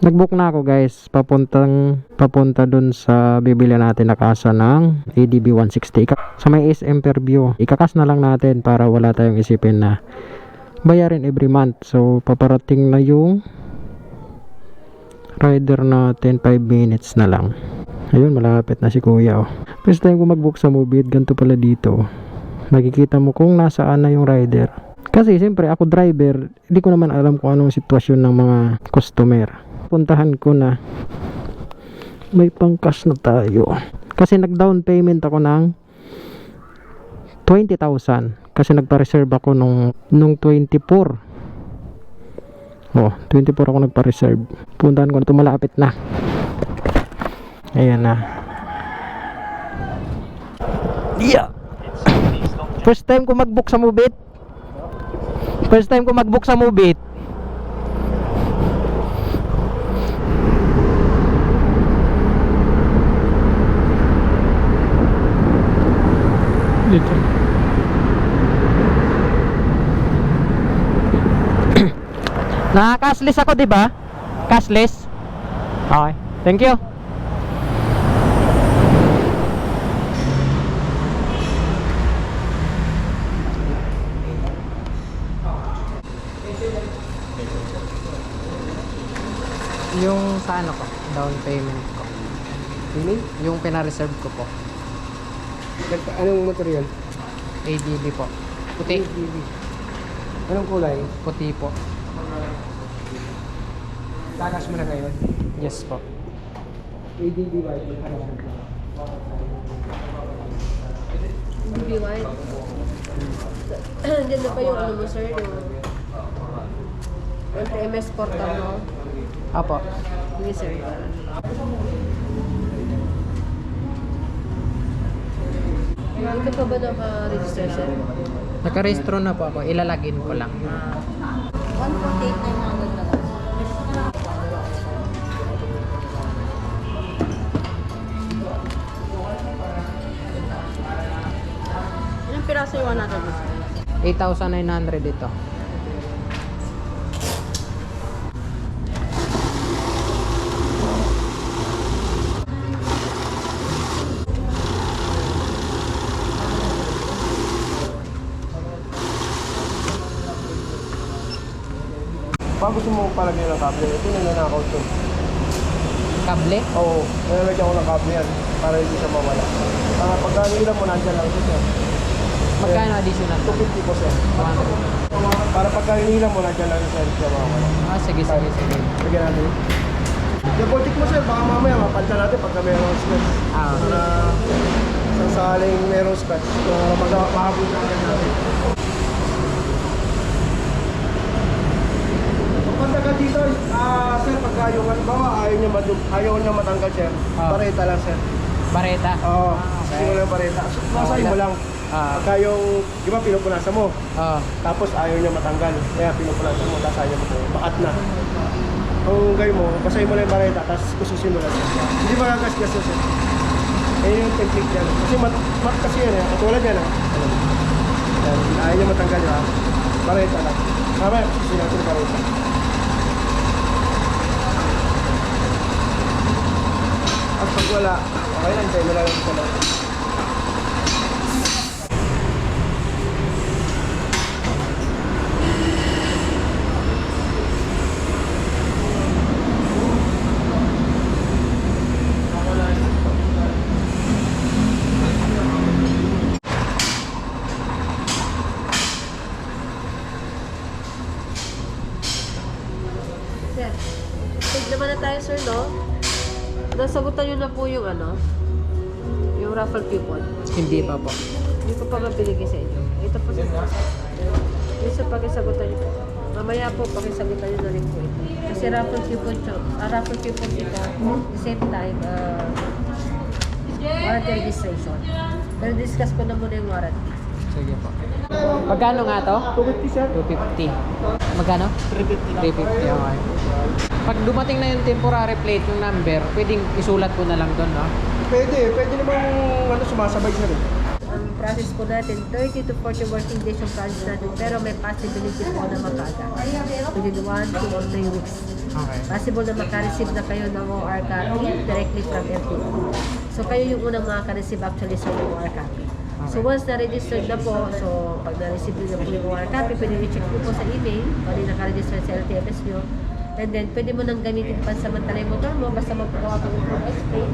Nagbook na ako guys, papuntang papunta dun sa bibili natin na kasa ng ADB 160 Ika- sa may SM per view. Ikakas na lang natin para wala tayong isipin na bayarin every month. So paparating na yung rider natin 5 minutes na lang. Ayun, malapit na si kuya oh. First time ko mag-book sa Mobit, ganito pala dito. Nakikita mo kung nasaan na yung rider. Kasi siyempre ako driver, hindi ko naman alam kung anong sitwasyon ng mga customer. Puntahan ko na may pangkas na tayo. Kasi nag-down payment ako ng 20,000 kasi nagpa-reserve ako nung nung 24. Oh, 24 ako nagpa-reserve. Puntahan ko na ito malapit na. Ayan na. Yeah. First time ko mag-book sa Mubit. First time ko mag-book sa Mubit. Dito. Naka-cashless ako, 'di ba? Cashless. Okay. Thank you. Yung sa ano ko, down payment ko. Ini? Yung pina-reserve ko po. Anong material? ADB po. Puti. ADB. Anong kulay? Puti po. Takas mo na ngayon. Yes po. ADB white. Ano? Hindi white. Diyan na pa yung ano mo, sir, yung... Yung MS portal mo. Apo. Hindi, sir. Hindi ka pa ba naka-register, sir? Nakarehistro na po ako. Ilalagin ko lang. 148,900 na lang. Ilang piraso yung 100 mo, sir? 8,900 ito. Pag gusto mo palagyan ng kable, ito na nanakaw to. Kable? Oo, nilalagyan ko ng kable yan para hindi siya mawala. Uh, pagka nilam mo, nandyan lang ito sir. Magkano additional? 250 po. 100. Para pagka nilam mo, nandyan lang sir, hindi siya mawala. Ah, sige, sige, sige. Lagyan natin. Check mo sir, baka mamaya mapalta natin pagka mayroong scratch. Ah. Para sa saling mayroong scratch, para magawa, mahabol na agad natin. Pagpunta ka dito, ah sir, pagka yung halimbawa ayaw niya, madu- ayaw niya matanggal sir, Ah. pareta lang sir. Bareta? Oo, Ah, okay. siguro lang pareta. So, Masahin mo lang. Ah. Pagka yung, di ba pinupunasan mo, Ah. tapos ayaw niya matanggal. Kaya pinupunasan mo, tapos ayaw mo ito. Bakat na. Ang gawin mo, basahin mo lang yung bareta, tapos kususin mo lang. Hindi magagasgas yun, sir. Eh yung technique yan. Kasi mat, mat kasi yan eh. Katulad yan ah. Ayaw niya matanggal yun ah. Bareta lang. Mamaya, kususin natin yung bareta. At pag wala, okay lang, tayo mo lang sa lang. Sir, tig naman na tayo, sir, no? Nasagutan nyo na po yung ano, yung raffle coupon. Hindi pa po. Hindi ko pa nga binigay sa inyo. Ito po sa Yung sa pakisagutan nyo po. Mamaya po, pakisagutan nyo na rin po ito. Kasi raffle coupon siya. Ah, raffle coupon ito. The same time, uh, warranty registration. Pero discuss ko na muna yung warranty. Sige po. Magkano nga to? 250 sir. 250. Magkano? 350 lang. 350, okay. Pag dumating na yung temporary plate, yung number, pwedeng isulat ko na lang doon, no? Pwede, pwede namang ano, sumasabay sir eh. Ang process po natin, 30 to 40 working days yung process natin, pero may possibility po na makaga. Within 1, 2, or 3 weeks. Okay. Possible na makareceive na kayo ng OR copy directly from FTO. So kayo yung unang makaka-receive actually sa OR copy. So once na-registered na po, so pag na-receive na po yung OR copy, pwede nyo-check nyo po sa email, kung ano naka-register sa LTFS nyo. And then, pwede mo nang gamitin pansamantala yung motor mo, basta magpagawa ka ng proof explain.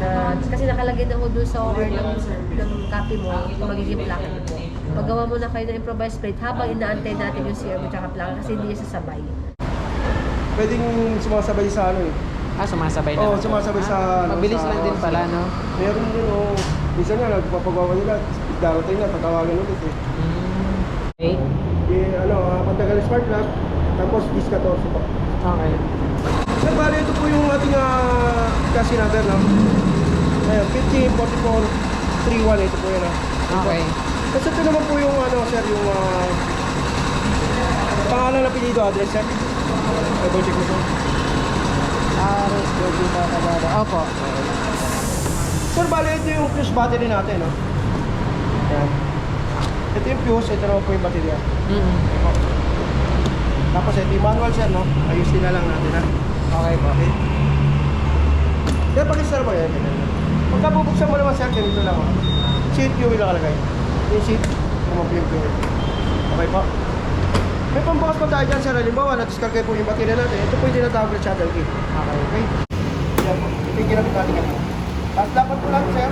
Na, kasi nakalagay na ho doon sa OR ng, ng copy mo, yung magiging plaka po. Paggawa mo na kayo ng improvised plate, habang inaantay natin yung CR mo tsaka plaka kasi hindi siya sasabay. Pwedeng sumasabay sa ano eh. Ah, sumasabay Oo, sumasabay sa... ano, Mabilis sa- lang din pala, no? Meron din oh. Minsan nga, nagpapagawa nila, darating na, patawagan ulit eh. Mm. Okay. Eh, ano, uh, Pantagal Smart Lock, tapos Dis 14 pa. Okay. Sir, bali ito po yung ating uh, kasi number, no? Ayan, 50, 44, 31, ito po yun, ah. Okay. Tapos ito naman po yung, ano, sir, yung ah, pangalan na pilido, address, sir. Double check mo, sir. Ares, Gogi, Babada. Opo. Sir, bali ito yung fuse battery natin, no? Ayan. Ito yung fuse, ito naman po yung baterya. Mm Tapos ito yung manual, sir, no? Ayusin na lang natin, ha? Okay po. Okay. Sir, pakisar mo yan. Pagka bubuksan mo naman, sir, ganito lang, oh. Seat fuel nakalagay. Yung seat, kumapin yung fuel. Okay po. May pambukas pa tayo dyan, sir. Halimbawa, na-discard kayo po yung baterya natin. Ito po yung tinatawag na shuttle key. Okay. Okay? Yan po. Ito yung ginamit natin ngayon. Tapos dapat po lang, sir.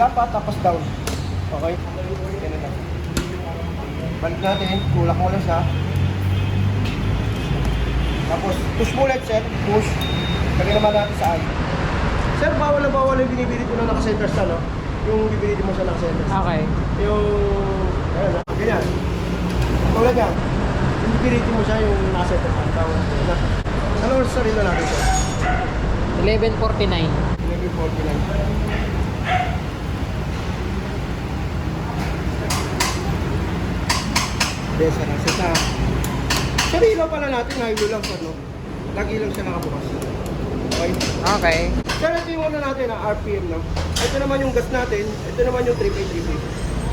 Dapat, tapos down. Okay? Ganun lang. Balik natin. Tulak mo lang siya. Tapos, push mo ulit, sir. Push. Lagyan naman natin sa eye. Sir, bawal na bawal yung binibilit mo na naka-center sa, no? Yung bibili mo sa naka-center. Okay. Yung, ayun, no? ganyan. Tulad yan. Yung bibili mo siya yung naka-center sa. Tawag. Na. Ano oras sa rin na natin, sir? 11.49. Maybe 49. Besa na siya. Sa ilaw pala natin, hilo lang sa no? Lagi lang siya nakabukas. Okay? Okay. Sir, ito yung ano natin, ah, RPM no? Ito naman yung gas natin, ito naman yung 3833.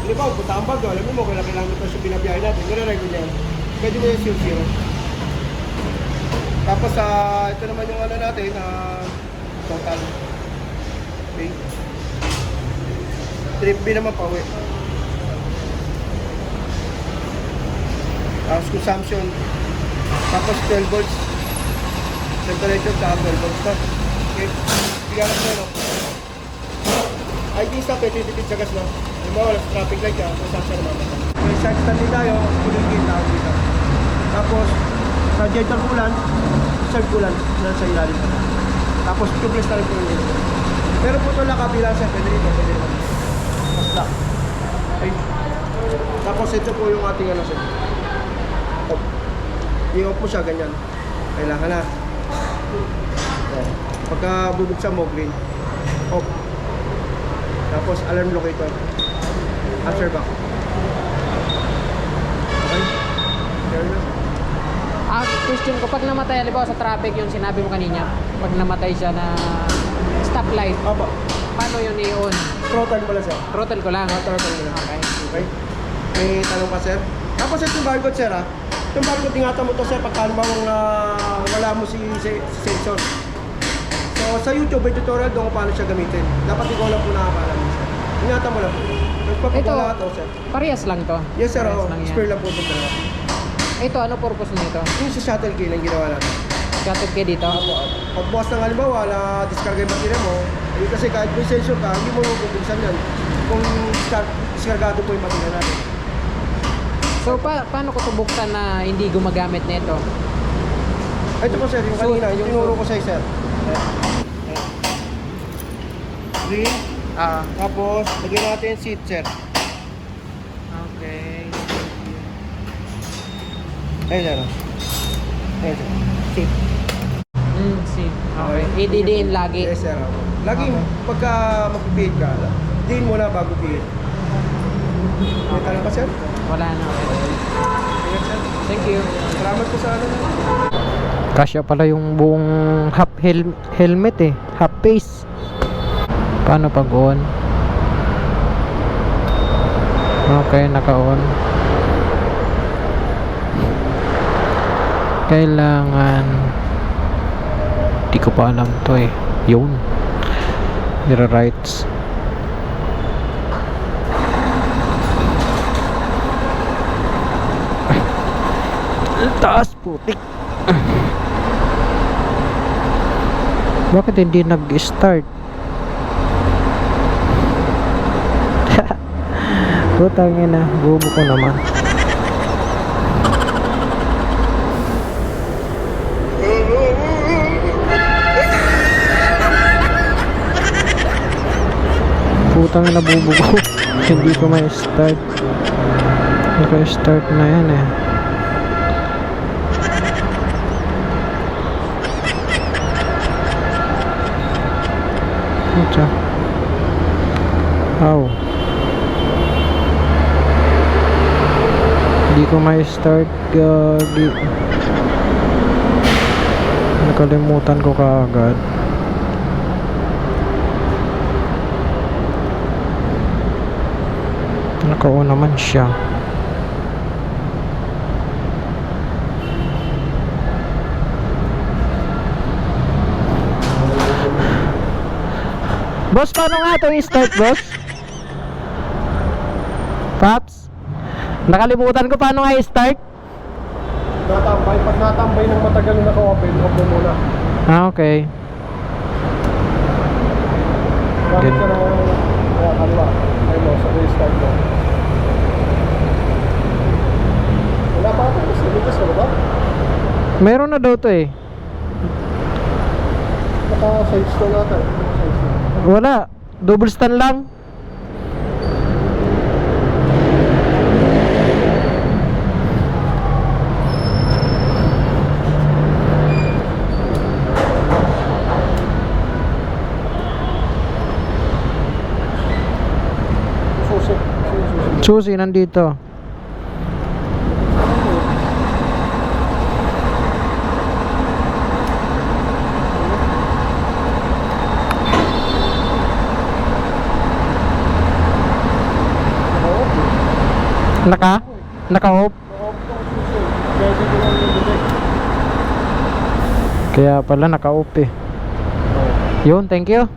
Hindi ba, punta ang bago, alam mo mo kailang kilometers yung binabiyahe natin, nire-record yan. Pwede mo yung zero zero. Tapos, ah, ito naman yung ano natin, ah, total. Okay. Trip B naman pa, uwi. Tapos consumption. Tapos 12 volts. Temperature sa 12 volts to. Okay. Bigyan ko no. ID sa pwede tipid sa gas no. Yung mga wala sa traffic light ka, masasya naman. May side stand din tayo, kulang din tao dito. Tapos, radiator kulan, serve kulan, na sa ilalim. Tapos, tubeless na rin po dito. Pero po ito lang kabilang sa pwede dito, pwede dito. Basta. Okay. Tapos ito po yung ating ano sir. Off. I-off mo siya ganyan. Kailangan na. Ayan. Pagka bubuksan mo, green. Off. Tapos alarm locator. Answer back. Okay? There na. Ah, question ko, pag namatay, halimbawa sa traffic yung sinabi mo kanina, pag namatay siya na stoplight, Opo. paano yun i-on? Throttle mo lang sir. Throttle ko lang. Ah, throttle mo lang. Okay. Okay? May tanong ka, sir? Tapos itong barcode, sir, ha? Itong barcode, ingatan mo to, sir, pagka uh, wala mo si, si, si sensor. So, sa YouTube, may tutorial doon kung paano siya gamitin. Dapat ikaw lang po nakakalam, sir. Ingatan mo lang po. Ito. to, sir. Parehas lang to. Yes, sir, Parehas oo. lang. Spare lang po ito dalawa. Ito, ano purpose nito? Yung sa shuttle key lang ginawa natin. Gatid kayo dito? Pag bukas ng halimbawa na discarga yung baterya mo, eh, kasi kahit may sensor ka, hindi mo bubuksan yan. Kung discar- discargado po yung baterya natin. So, pa paano ko subuksan na hindi gumagamit nito? Ito po sir, yung So, kanina, yung yung- tinuro ko sa'yo sir. Green, Ah, tapos lagyan natin yung seat sir. okay. Ayun sir. Ayun sir. Seat. Hmm, see. Okay. I-didiin lagi. Yes sir. opo. Laging Okay. pagka mag-pihit ka, diin mo na bago pihit. May tanong ka sir? Wala na. Sir. Thank you. Salamat po sa ano. Kasya pala yung buong half hel- helmet eh. Half face. Paano pag on? Okay, naka-on. Kailangan Di ko pa alam to eh. Yun. Nira-rights. Taas putik. Bakit hindi nag-start? Putang ina, bubo ko naman. Putang ina, bubo ko. hindi ko may start. Naka-start na yan eh. Puta. Ow. Hindi ko may start gagi. Nakalimutan ko kaagad. Naka-on naman siya. Boss, paano nga ito i-start, boss? Paps? Nakalimutan ko paano nga i-start? Natambay. Pag natambay ng matagal na naka-open, off mo muna. Ah, okay. Bakit ka na kaya kaliwa? Ay mo, sa restart mo. Wala pa ako. Kasi ligas ka ba? Meron na daw to eh. Naka-size to natin. Wala. Double stand lang. Susi nandito. Naka? Naka-off? Kaya pala naka-off eh. Yun, thank you.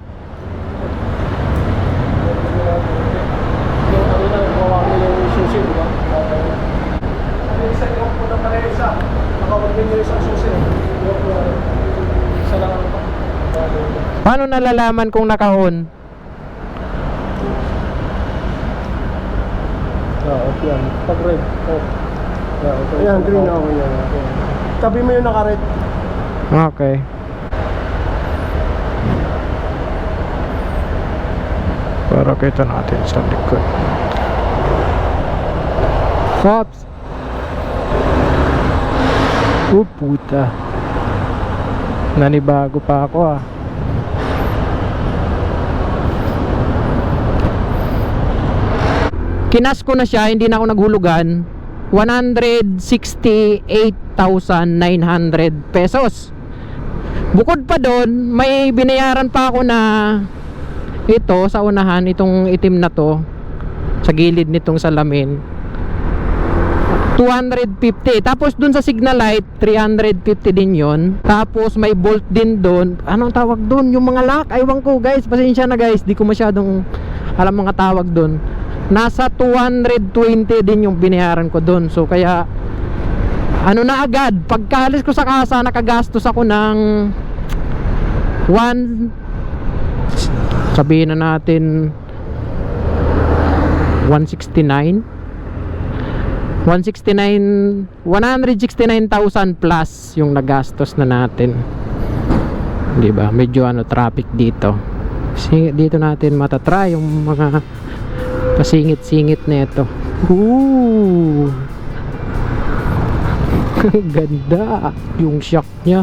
Yung ano na, gawa ko yung susi, di ba? Yung isa, yung una pala yung isa. Nakawag din yung isang susi. Yung uh, isa lang ano pa. Paano nalalaman kung naka-on? Ah, off yan. Pag red, off. Yeah, okay. Ayan, green na ako yan. Tabi mo yung naka-red. Okay. Para kita natin sa likod. Cops! Oh, puta. Nanibago pa ako ah. Kinas ko na siya, hindi na ako naghulugan. 168,900 pesos. Bukod pa doon, may binayaran pa ako na ito sa unahan, itong itim na to sa gilid nitong salamin. 250 tapos dun sa signal light 350 din yon tapos may bolt din doon. Anong tawag doon? Yung mga lock? Aywan ko guys. Pasensya na guys. Di ko masyadong alam mga tawag doon nasa 220 din yung binayaran ko doon so kaya ano na agad pagkalis ko sa kasa nakagastos ako ng 1 sabihin na natin 169 169 169,000 plus yung nagastos na natin. 'di ba? Medyo ano traffic dito. Dito natin matatry yung mga pasingit-singit na ito. Ooh. Ganda. Yung shock niya.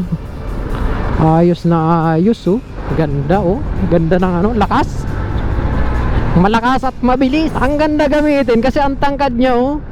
Ayos na ayos oh. Ganda oh. Ganda ng ano lakas. Malakas at mabilis. Ang ganda gamitin kasi ang tangkad niya oh